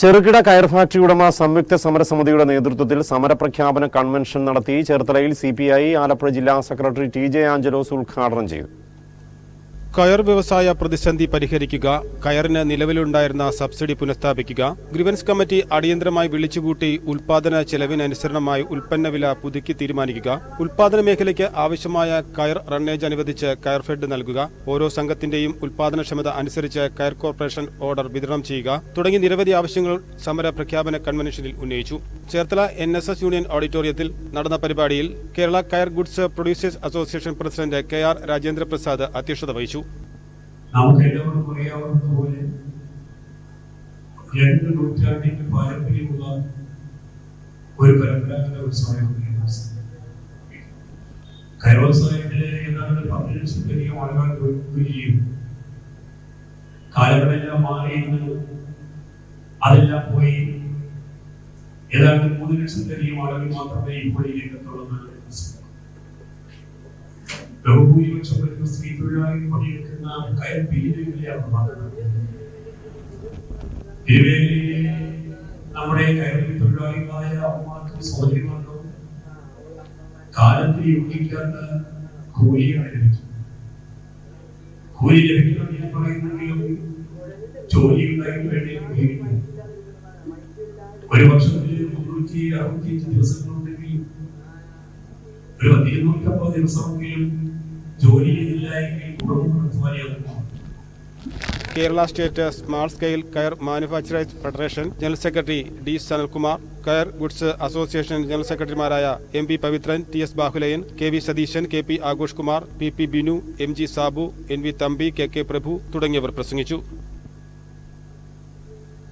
ചെറുകിട കയർ ഫാക്ടറി ഉടമ സംയുക്ത സമരസമിതിയുടെ നേതൃത്വത്തിൽ സമരപ്രഖ്യാപന കൺവെൻഷൻ നടത്തി ചേർത്തലയിൽ സി ആലപ്പുഴ ജില്ലാ സെക്രട്ടറി ടി ജെ ആഞ്ചലോസ് ഉദ്ഘാടനം ചെയ്തു. കയർ വ്യവസായ പ്രതിസന്ധി പരിഹരിക്കുക കയറിന് നിലവിലുണ്ടായിരുന്ന സബ്സിഡി പുനഃസ്ഥാപിക്കുക ഗ്രിവൻസ് കമ്മിറ്റി അടിയന്തരമായി വിളിച്ചുകൂട്ടി ഉൽപാദന ചെലവിനനുസരണമായി ഉൽപ്പന്ന വില പുതുക്കി തീരുമാനിക്കുക ഉൽപാദന മേഖലയ്ക്ക് ആവശ്യമായ കയർ റണ്ണേജ് അനുവദിച്ച് കയർ ഫെഡ് നൽകുക ഓരോ സംഘത്തിന്റെയും ഉൽപാദനക്ഷമത അനുസരിച്ച് കയർ കോർപ്പറേഷൻ ഓർഡർ വിതരണം ചെയ്യുക തുടങ്ങി നിരവധി ആവശ്യങ്ങൾ സമര പ്രഖ്യാപന കൺവെൻഷനിൽ ഉന്നയിച്ചു. Cherthala N S S union ഓഡിറ്റോറിയത്തിൽ നടന്ന പരിപാടിയിൽ Kerala coir goods producers association president K R Rajendra Prasad അധ്യക്ഷത വഹിച്ചു. നമുക്ക് എല്ലാവർക്കും അറിയാവുന്നതുപോലെ രണ്ട് നൂറ്റാണ്ടിന്റെ പാരമ്പര്യമുള്ള ഒരു പരമ്പരാഗത വ്യവസായമാണ് കയർ വ്യവസായത്തിലെ ഏതാണ്ട് പത്ത് ആളുകൾ വരികയും കാലങ്ങളെല്ലാം മാറി ഇന്ന് അതെല്ലാം പോയി ഏതാണ്ട് മൂന്ന് ലക്ഷത്തിലധികം ആളുകൾ മാത്രമേ ഇപ്പോൾ ഈ ബഹുഭൂരിപക്ഷം വരുന്ന സ്ത്രീ തൊഴിലാളികൾ പണിയെടുക്കുന്ന പീരുവിലെയാണ് പറയുന്നത് തിരുവേലിയിലെ നമ്മുടെ കയറി തൊഴിലാളികളായ അമ്മമാർക്കും സഹോദരിമാർക്കും കാലത്ത് യോജിക്കാത്ത കൂലിയാണ് ലഭിക്കുന്നത് കൂലി ലഭിക്കണം എന്ന് പറയുന്നെങ്കിലും ജോലി ഉണ്ടായിട്ട് വേണ്ടി ഒരു വർഷത്തിൽ മുന്നൂറ്റി അറുപത്തിയഞ്ച് ദിവസങ്ങളുണ്ടെങ്കിൽ ഒരു നൂറ്റമ്പത് ദിവസമെങ്കിലും ജോലി ചെയ്തില്ല എങ്കിൽ കുടുംബം Kerala state small scale coir manufacturers federation general secretary D Sanalkumar coir goods association general സെക്രട്ടറിമാരായ M P Pavithran T S Bahuleyan K V Satheesan K P Aghosh Kumar P P Binu M G Sabu N V Thampi K K Prabhu തുടങ്ങിയവർ പ്രസംഗിച്ചു.